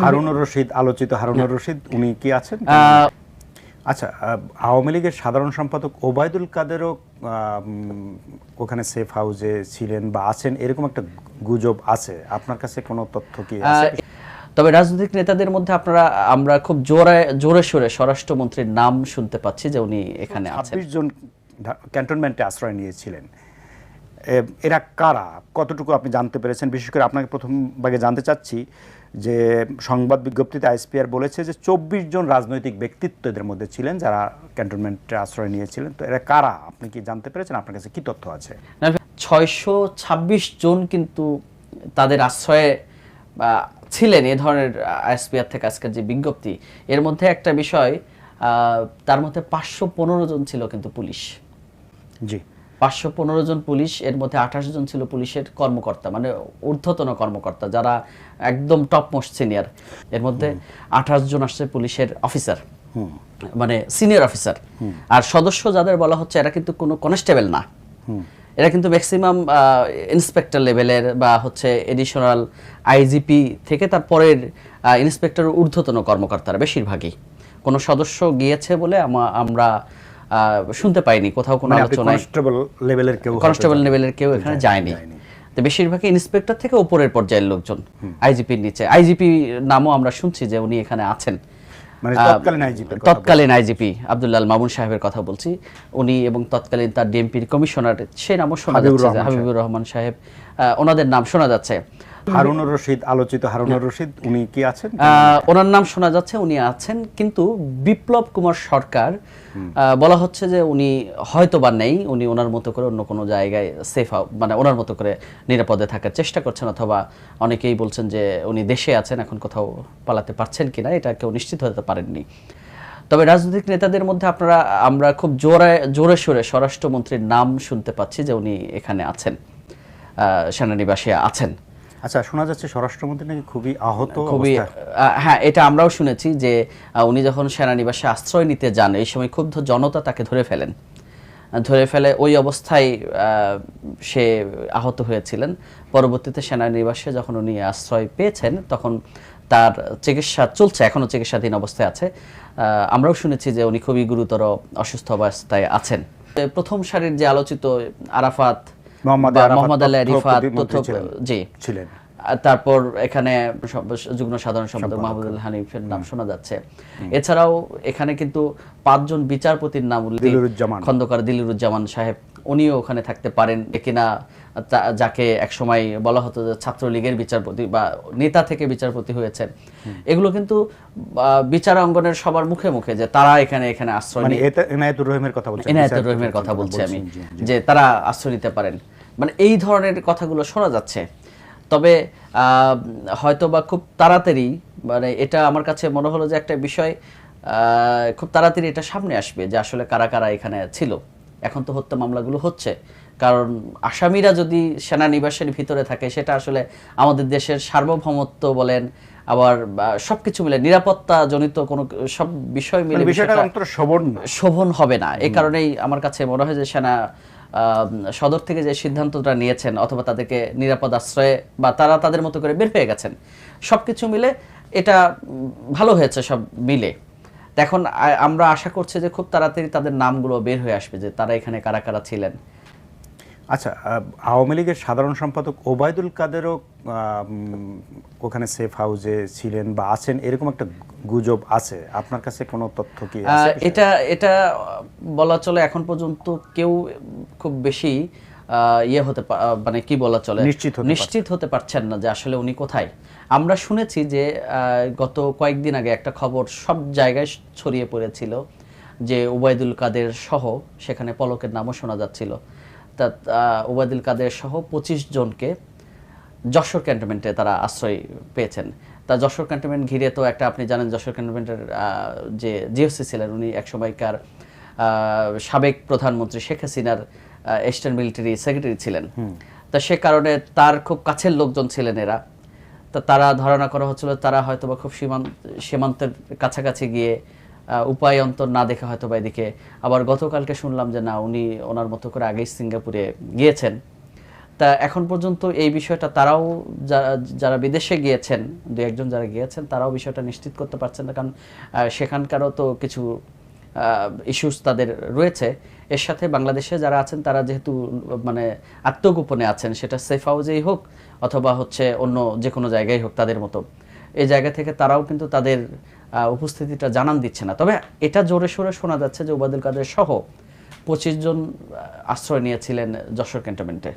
হারুনুর রশিদ আলোচিত হারুনুর রশিদ উনি কি আছেন? আচ্ছা আওয়ামী লীগের সাধারণ সম্পাদক ওবায়দুল কাদেরও ওখানে সেফ হাউসে ছিলেন বা আছেন এরকম একটা গুজব আছে। আপনার কাছে কোনো তথ্য কি আছে? তবে রাজনৈতিক নেতাদের মধ্যে আপনারা আমরা খুব জোরে জোরে সোরে স্বরাষ্ট্রমন্ত্রীর নাম শুনতে পাচ্ছি যে উনি এখানে আছেন। ছাব্বিশ জন ঢা- ক্যান্টনমেন্টে আশ্রয় নিয়েছিলেন। এরা কারা? কতটুকু আপনি জানতে পেরেছেন? বিশেষ করে আপনাকে প্রথম ভাগে জানতে চাচ্ছি যে সংবাদ বিজ্ঞপ্তিতে আইসপিআর বলেছে যে চব্বিশ জন রাজনৈতিক ব্যক্তিত্ব এদের মধ্যে ছিলেন যারা ক্যান্টনমেন্টে আশ্রয় নিয়েছিলেন। তো এরা কারা? আপনি কি জানতে পেরেছেন? আপনার কাছে কি তথ্য আছে? ছয়শো ছাব্বিশ জন কিন্তু তাদের আশ্রয়ে বা ছিলেন এ ধরনের আইএসপিআর থেকে আজকের যে বিজ্ঞপ্তি। এর মধ্যে একটা বিষয় তার মধ্যে পাঁচশো পনেরো জন ছিল কিন্তু পুলিশ। জি। পাঁচশো পনেরো জন পুলিশ, এর মধ্যে আঠাশ জন ছিল পুলিশের কর্মকর্তা মানে ঊর্ধ্বতন কর্মকর্তা, যারা একদম টপ মোস্ট সিনিয়র এর মধ্যে আঠাশ জন আসছে পুলিশের অফিসার মানে সিনিয়র অফিসার আর সদস্য যাদের বলা হচ্ছে, এরা কিন্তু কোনো কনস্টেবল না। এরা কিন্তু ম্যাক্সিমাম ইন্সপেক্টর লেভেলের বা হচ্ছে এডিশনাল আইজিপি থেকে তারপরের ইন্সপেক্টর ঊর্ধ্বতন কর্মকর্তারা বেশিরভাগই। কোনো সদস্য গিয়েছে বলে আমরা শুনতে পাইনি কোথাও কোনো মানে আলোচনায় কনস্টেবল লেভেলের কেউ কনস্টেবল লেভেলের কেউ এখানে যায়নি। যায়নি। তো বেশিরভাগই ইন্সপেক্টর থেকে উপরের পর্যায়ের লোকজন আইজিপির নিচে। আইজিপি নামও আমরা শুনছি যে উনি এখানে আছেন। মানে তৎকালীন আইজিপি আব্দুল্লাহ মামুন সাহেবের কথা বলছি। উনি এবং তৎকালীন তার ডিএমপির কমিশনার সে নামও শোনা যাচ্ছে হাবিবুর রহমান সাহেব ওনাদের নাম শোনা যাচ্ছে। হারুনুর রশিদ আলোচিত হারুনুর রশিদ উনি কি আছেন? ওনার নাম শোনা যাচ্ছে উনি আছেন কিন্তু বিপ্লব কুমার সরকার বলা হচ্ছে যে উনি হয়তো বা নেই উনি ওনার মতো করে অন্য কোনো জায়গায় সেফ মানে ওনার মতো করে নিরাপদে থাকার চেষ্টা করছেন অথবা অনেকেই বলছেন যে উনি দেশে আছেন এখন কোথাও পালাতে পারছেন কিনা এটা কেউ নিশ্চিত হতে পারেননি। তবে রাজনৈতিক নেতাদের মধ্যে আপনারা আমরা খুব জোরে জোরে সোরে স্বরাষ্ট্রমন্ত্রীর নাম শুনতে পাচ্ছি যে উনি এখানে আছেন আহ, সেনানিবাসে আছেন। আচ্ছা শোনা যাচ্ছে স্বরাষ্ট্রমন্ত্রী নাকি খুবই আহত খুবই হ্যাঁ এটা আমরাও শুনেছি যে উনি যখন সেনানিবাসে আশ্রয় নিতে যান এই সময় ক্ষুব্ধ জনতা তাকে ধরে ফেলেন। ধরে ফেলে ওই অবস্থায় সে আহত হয়েছিলেন। পরবর্তীতে সেনানিবাসে যখন উনি আশ্রয় পেয়েছেন তখন তার চিকিৎসা চলছে এখনও চিকিৎসাধীন অবস্থায় আছে। আমরাও শুনেছি যে উনি খুবই গুরুতর অসুস্থ অবস্থায় আছেন। প্রথম সারির যে আলোচিত আরাফাত মোহাম্মদ আলী রিফাত। জি। ছিলেন। তারপর এখানে যুগ্ম সাধারণ সম্পাদক মাহমুদুল হানিফের নাম শোনা যাচ্ছে। এছাড়াও এখানে কিন্তু পাঁচজন বিচারপতির নাম উল্লেখ খন্দকার দিলুরুজ্জামান সাহেব উনিও ওখানে থাকতে পারেন কিনা যাকে একসময় বলা হতো যে ছাত্রলীগের বিচারপতি বা নেতা থেকে বিচারপতি হয়েছেন। এগুলো কিন্তু বিচার অঙ্গনের সবার মুখে মুখে যে তারা এখানে এখানে আশ্রয় মানে এনায়েতুর রহিমের কথা বলছেন এনায়েতুর রহিমের কথা বলছি আমি। যে তারা আশ্রয় নিতে পারেন। মানে এই ধরনের কথাগুলো শোনা যাচ্ছে। তবে আহ, হয়তো বা খুব তাড়াতাড়ি মানে এটা আমার কাছে মনে হলো যে একটা বিষয় আহ, খুব তাড়াতাড়ি এটা সামনে আসবে যে আসলে কারা কারা এখানে ছিল। এখন তো হত্যা মামলাগুলো হচ্ছে। কারণ আসামিরা যদি সেনানিবাসের ভিতরে থাকে সেটা আসলে আমাদের দেশের সার্বভৌমত্ব বলেন আবার সবকিছু মিলে নিরাপত্তা জনিত কোনো সব বিষয় মিলে মানে বিষয়টা শোভন শোভন হবে না। এই কারণেই আমার কাছে মনে হয় যে সেনা সদর থেকে যে সিদ্ধান্তটা নিয়েছেন অথবা তাদেরকে নিরাপদ আশ্রয়ে বা তারা তাদের মতো করে বের হয়ে গেছেন সবকিছু মিলে এটা ভালো হয়েছে সব মিলে। এখন আমরা আশা করছি যে খুব তাড়াতাড়ি তাদের নামগুলো বের হয়ে আসবে যে তারা এখানে কারা কারা ছিলেন। আচ্ছা আওয়ামী লীগের সাধারণ সম্পাদক ওবায়দুল কাদেরও ওখানে সেফ হাউসে ছিলেন বা আছেন এরকম একটা গুজব আছে। আপনার কাছে কোনো তথ্য কি এটা এটা বলা চলে এখন পর্যন্ত কেউ খুব বেশি ইয়ে হতে মানে কি বলা চলে? নিশ্চিত হতে পারছেন। না যে আসলে উনি কোথায়। আমরা শুনেছি যে গত কয়েকদিন আগে একটা খবর সব জায়গায় ছড়িয়ে পড়েছিল যে উবায়দুল কাদের সহ সেখানে পলকের নামও শোনা যাচ্ছিল তা উবায়দুল কাদের সহ পঁচিশ জনকে যশোর ক্যান্টনমেন্টে তারা আশ্রয় পেয়েছেন। তা যশোর ক্যান্টনমেন্ট ঘিরে তো একটা আপনি জানেন যশোর ক্যান্টনমেন্টের যে জিওসি ছিলেন উনি একসময়কার সাবেক প্রধানমন্ত্রী শেখ হাসিনার ইস্টার্ন মিলিটারি সেক্রেটারি ছিলেন। তা সে কারণে তার খুব কাছের লোকজন ছিলেন এরা। তা তারা ধারণা করা হচ্ছিল তারা হয়তো বা খুব সীমান্ত সীমান্তের কাছাকাছি গিয়ে উপায় অন্তর না দেখে হয়তো বা এদিকে। আবার গতকালকে শুনলাম যে না, উনি ওনার মতো করে আগেই সিঙ্গাপুরে গিয়েছেন। তা এখন পর্যন্ত এই বিষয়টা তারাও যারা বিদেশে গিয়েছেন, দু একজন যারা গিয়েছেন, তারাও বিষয়টা নিশ্চিত করতে পারছেন না। কারণ সেখানকারও তো কিছু ইস্যুস তাদের রয়েছে। এর সাথে বাংলাদেশে যারা আছেন, তারা যেহেতু মানে আত্মগোপনে আছেন, সেটা সেফ হাউজেই হোক অথবা হচ্ছে অন্য যে কোনো জায়গায় হোক তাদের মতো। এই জায়গা থেকে তারাও কিন্তু তাদের উপস্থিতিটা জানান দিচ্ছে না। তবে এটা জোরে সোরে শোনা যাচ্ছে যে ওবায়দুল কাদের সহ পঁচিশ জন আশ্রয় নিয়েছিলেন যশোর ক্যান্টনমেন্টে।